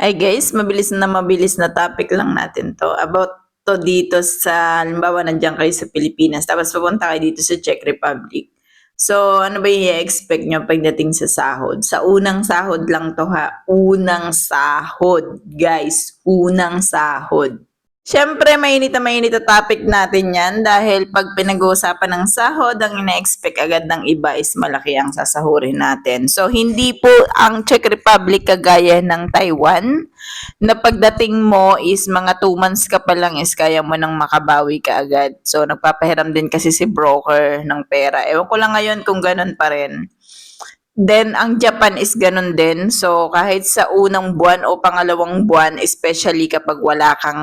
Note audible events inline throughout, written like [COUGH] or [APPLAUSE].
Hi guys, mabilis na mabilis na topic lang natin to. About to dito sa, halimbawa nandiyan kayo sa Pilipinas, tapos pupunta kayo dito sa Czech Republic. So, ano ba yung expect nyo pagdating sa sahod? Sa unang sahod lang to ha. Unang sahod, guys. Unang sahod. Siyempre, mainit na mainit na topic natin yan dahil pag pinag-uusapan ng sahod, ang ina-expect agad ng iba is malaki ang sasahurin natin. So, hindi po ang Czech Republic kagaya ng Taiwan na pagdating mo is mga 2 months ka pa lang is kaya mo nang makabawi ka agad. So, nagpapahiram din kasi si broker ng pera. Ewan ko lang ngayon kung ganun pa rin. Then, ang Japan is ganun din. So, kahit sa unang buwan o pangalawang buwan, especially kapag wala kang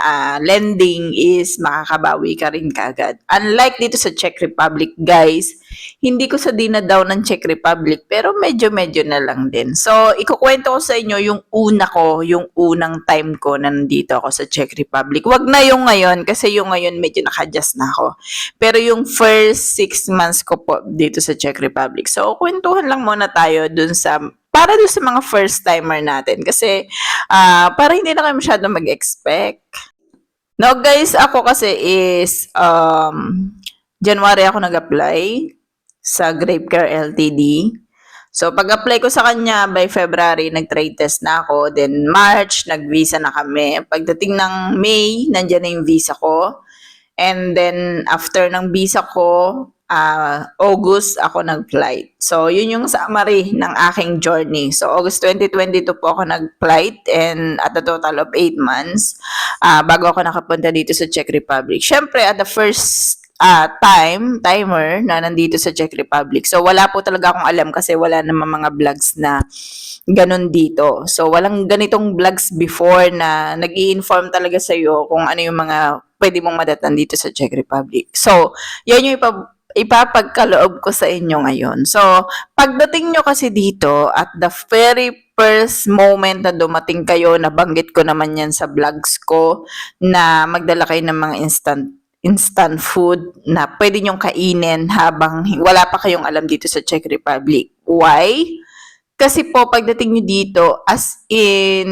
ah, lending, is makakabawi ka rin kagad. Unlike dito sa Czech Republic, guys, hindi ko sa dinadaw ng Czech Republic, pero medyo-medyo na lang din. So, ikukwento ko sa inyo yung una ko, yung unang time ko na nandito ako sa Czech Republic. Wag na yung ngayon, kasi yung ngayon medyo naka-adjust na ako. Pero yung first six months ko po dito sa Czech Republic. So, kwentuhan lang muna tayo dun sa para dun sa mga first timer natin kasi ah para hindi na kayo masyado mag-expect. No guys, ako kasi is um January ako nag-apply sa Grapecare LTD. So pag-apply ko sa kanya by February nag-trade test na ako, then March nag-visa na kami. Pagdating ng May, nandiyan na yung visa ko. And then after ng visa ko, ah, August ako nag-flight. So, yun yung summary ng aking journey. So, August 2022 po ako nag-flight and at a total of 8 months ah, bago ako nakapunta dito sa Czech Republic. Siyempre, at the first ah, time, timer na nandito sa Czech Republic. So, wala po talaga akong alam kasi wala naman mga vlogs na ganun dito. So, walang ganitong vlogs before na nag inform talaga sa'yo kung ano yung mga pwede mong madatan dito sa Czech Republic. So, yan yung ipa ipapagkaloob ko sa inyo ngayon. So, pagdating nyo kasi dito, at the very first moment na dumating kayo, nabanggit ko naman yan sa vlogs ko, na magdala kayo ng mga instant instant food na pwede nyong kainin habang wala pa kayong alam dito sa Czech Republic. Why? Kasi po, pagdating nyo dito, as in,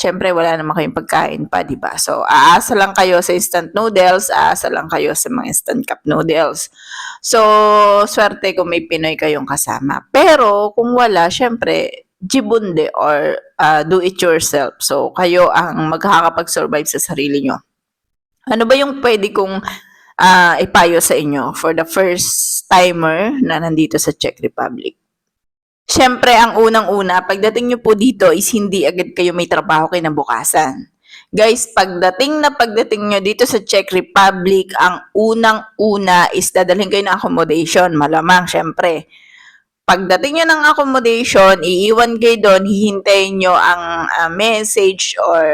syempre wala naman kayong pagkain pa, di ba? So, aasa lang kayo sa instant noodles, aasa lang kayo sa mga instant cup noodles. So, swerte kung may Pinoy kayong kasama. Pero, kung wala, syempre, jibunde or uh, do it yourself. So, kayo ang magkakapag-survive sa sarili nyo. Ano ba yung pwede kong uh, ipayo sa inyo for the first timer na nandito sa Czech Republic? Siyempre, ang unang-una, pagdating nyo po dito is hindi agad kayo may trabaho kinabukasan. Guys, pagdating na pagdating nyo dito sa Czech Republic, ang unang-una is dadalhin kayo ng accommodation. Malamang, syempre. Pagdating nyo ng accommodation, iiwan kayo doon, hihintayin nyo ang ah, message or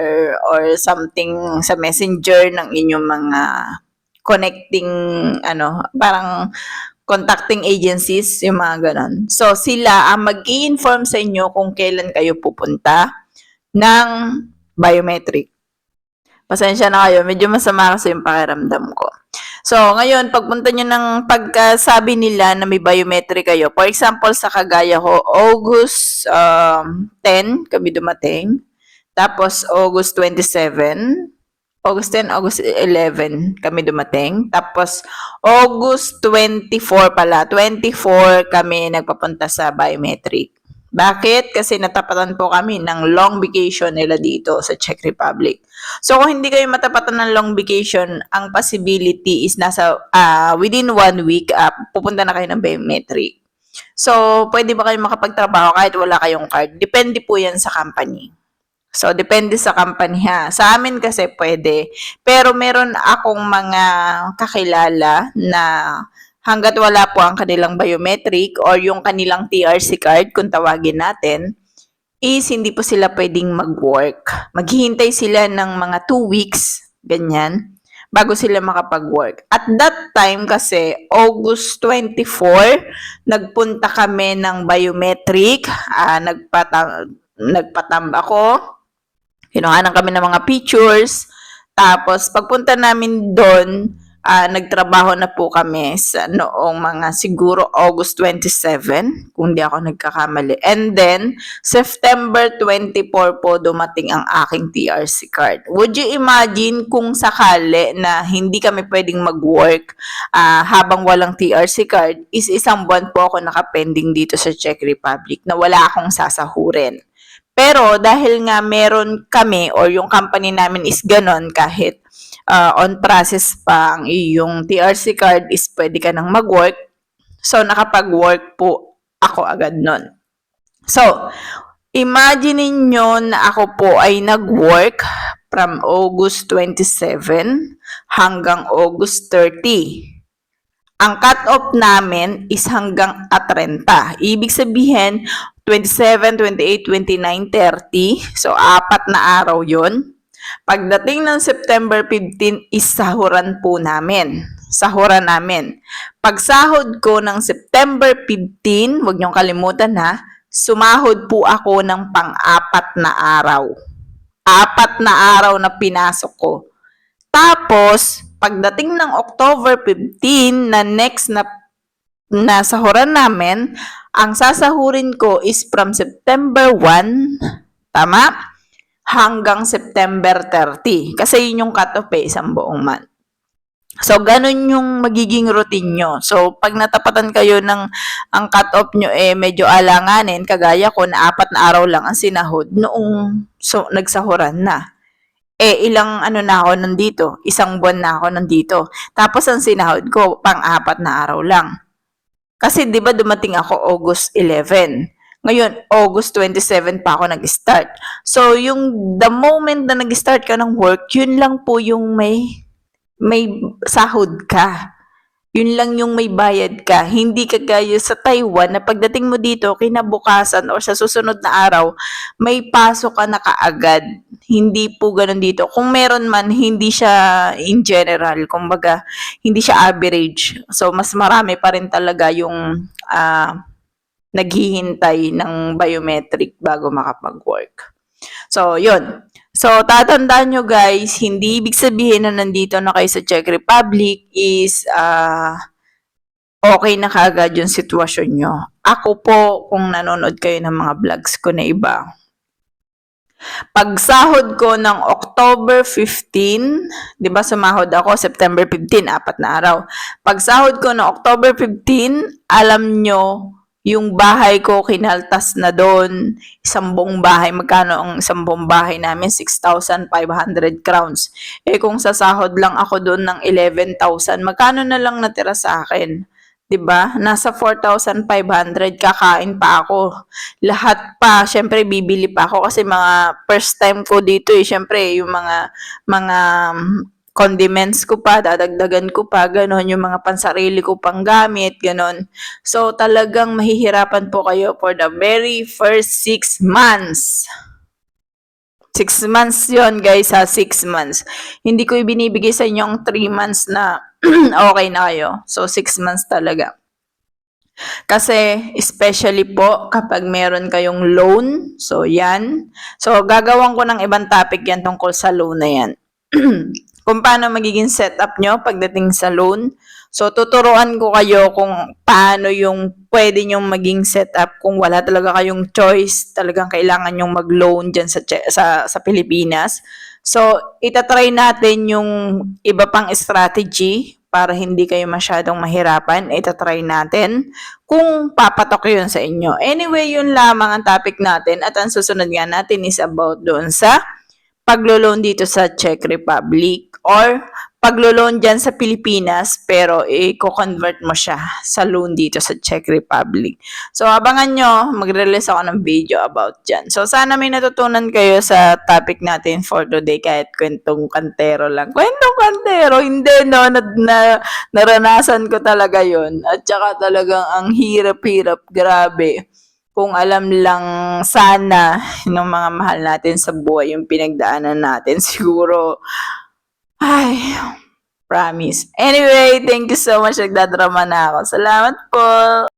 or something sa messenger ng inyong mga connecting, ano, parang contacting agencies, yung mga ganon. So, sila ang mag inform sa inyo kung kailan kayo pupunta ng biometric. Pasensya na kayo, medyo masama kasi yung pakiramdam ko. So, ngayon, pagpunta nyo ng pagkasabi nila na may biometric kayo, for example, sa kagaya ko, August um, 10 kami dumating, tapos August 27, August 10, August 11 kami dumating. Tapos, August 24 pala, 24 kami nagpapunta sa biometric. Bakit? Kasi natapatan po kami ng long vacation nila dito sa Czech Republic. So, kung hindi kayo matapatan ng long vacation, ang possibility is nasa ah, within one week, ah, pupunta na kayo ng biometric. So, pwede ba kayo makapagtrabaho kahit wala kayong card? Depende po yan sa company. So, depende sa company ha. Sa amin kasi pwede. Pero meron akong mga kakilala na hanggat wala po ang kanilang biometric or yung kanilang TRC card, kung tawagin natin, is hindi po sila pwedeng mag-work. Maghihintay sila ng mga two weeks, ganyan, bago sila makapag-work. At that time kasi, August 24, nagpunta kami ng biometric, ah, nagpata nagpatamb ako, kinuhanan kami ng mga pictures, tapos pagpunta namin doon, ah, nagtrabaho na po kami sa noong mga siguro August 27, kung di ako nagkakamali. And then, September 24 po dumating ang aking TRC card. Would you imagine kung sakali na hindi kami pwedeng mag-work ah, habang walang TRC card, is isang buwan po ako nakapending dito sa Czech Republic na wala akong sasahurin. Pero dahil nga meron kami or yung company namin is ganon kahit uh, on process pa ang iyong TRC card is pwede ka nang mag-work. So, nakapag-work po ako agad nun. So, imagine ninyo na ako po ay nag-work from August 27 hanggang August 30. Ang cut-off namin is hanggang at 30. Ibig sabihin, 27, 28, 29, 30. So, apat na araw yon. Pagdating ng September 15 is sahuran po namin. Sahuran namin. Pag sahod ko ng September 15, wag niyong kalimutan ha, sumahod po ako ng pang-apat na araw. Apat na araw na pinasok ko. Tapos, pagdating ng October 15 na next na na sahuran namin, ang sasahurin ko is from September 1, tama? Hanggang September 30. Kasi yun yung cut-off eh, isang buong month. So, ganun yung magiging routine nyo. So, pag natapatan kayo ng ang cut-off nyo eh medyo alanganin, kagaya ko na apat na araw lang ang sinahod noong so, nagsahuran na. Eh, ilang ano na ako nandito? Isang buwan na ako nandito. Tapos ang sinahod ko, pang-apat na araw lang. Kasi 'di ba dumating ako August 11. Ngayon, August 27 pa ako nag-start. So, yung the moment na nag-start ka ng work, yun lang po yung may may sahod ka. Yun lang yung may bayad ka. Hindi kagaya sa Taiwan na pagdating mo dito, kinabukasan or sa susunod na araw, may pasok ka na kaagad. Hindi po ganun dito. Kung meron man, hindi siya in general. Kumbaga, hindi siya average. So, mas marami pa rin talaga yung ah, naghihintay ng biometric bago makapag-work. So, yun. So, tatandaan nyo guys, hindi ibig sabihin na nandito na kayo sa Czech Republic is ah okay na kagad yung sitwasyon nyo. Ako po, kung nanonood kayo ng mga vlogs ko na iba, pagsahod ko ng October 15, 'di ba sumahod ako September 15, apat na araw. Pagsahod ko ng October 15, alam nyo, yung bahay ko kinaltas na doon, isang buong bahay, magkano ang isang buong bahay namin? 6,500 crowns. Eh kung sasahod lang ako doon ng 11,000, magkano na lang natira sa akin? 'Di ba? Nasa 4,500 kakain pa ako. Lahat pa, syempre bibili pa ako kasi mga first time ko dito eh, syempre yung mga mga condiments ko pa, dadagdagan ko pa, ganon, yung mga pansarili ko pang gamit, ganon. So, talagang mahihirapan po kayo for the very first six months. Six months yon guys ha, six months. Hindi ko ibinibigay sa inyo ang three months na [CLEARS THROAT] okay na kayo. So, six months talaga. Kasi, especially po, kapag meron kayong loan, so yan. So, gagawan ko ng ibang topic yan tungkol sa loan na yan. [CLEARS THROAT] kung paano magiging setup nyo pagdating sa loan. So, tuturuan ko kayo kung paano yung pwede nyong maging setup kung wala talaga kayong choice, talagang kailangan nyong mag-loan dyan sa, sa, sa Pilipinas. So, itatry natin yung iba pang strategy para hindi kayo masyadong mahirapan. Itatry natin kung papatok yun sa inyo. Anyway, yun lamang ang topic natin at ang susunod nga natin is about doon sa paglo-loan dito sa Czech Republic or paglo-loan dyan sa Pilipinas pero i-convert mo siya sa loan dito sa Czech Republic. So, abangan nyo, magre-release ako ng video about dyan. So, sana may natutunan kayo sa topic natin for today kahit kwentong kantero lang. Kwentong kantero, hindi no, na, na, naranasan ko talaga yon At saka talagang ang hirap-hirap, grabe kung alam lang sana [LAUGHS] ng mga mahal natin sa buhay yung pinagdaanan natin, [LAUGHS] siguro, ay, promise. Anyway, thank you so much. Nagdadrama na ako. Salamat po.